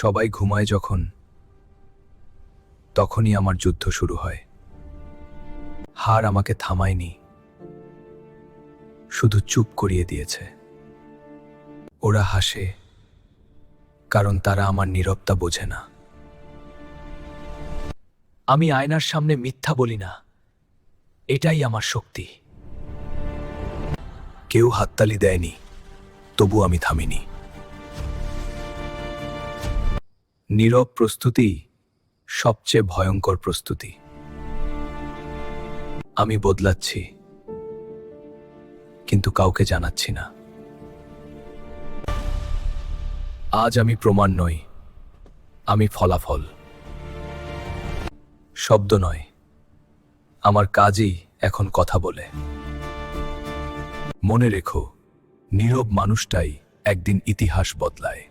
সবাই ঘুমায় যখন। তখনই আমার যুদ্ধ শুরু হয়। হার আমাকে থামায়নি। শুধু চুপ করিয়ে দিয়েছে। ওরা হাসে, কারণ তারা আমার নীরবতা বোঝে না। আমি আয়নার সামনে মিথ্যা বলি না। এটাই আমার শক্তি। কেউ হাততালি দেয়নি তবু আমি থামিনি। নীরব প্রস্তুতি সবচেয়ে ভয়ঙ্কর প্রস্তুতি। আমি বদলাচ্ছি, কিন্তু কাউকে জানাচ্ছি না। আজ আমি প্রমাণ নই, আমি ফলাফল। শব্দ নয়, আমার কাজই এখন কথা বলে। মনে রেখো, নীরব মানুষটাই একদিন ইতিহাস বদলায়।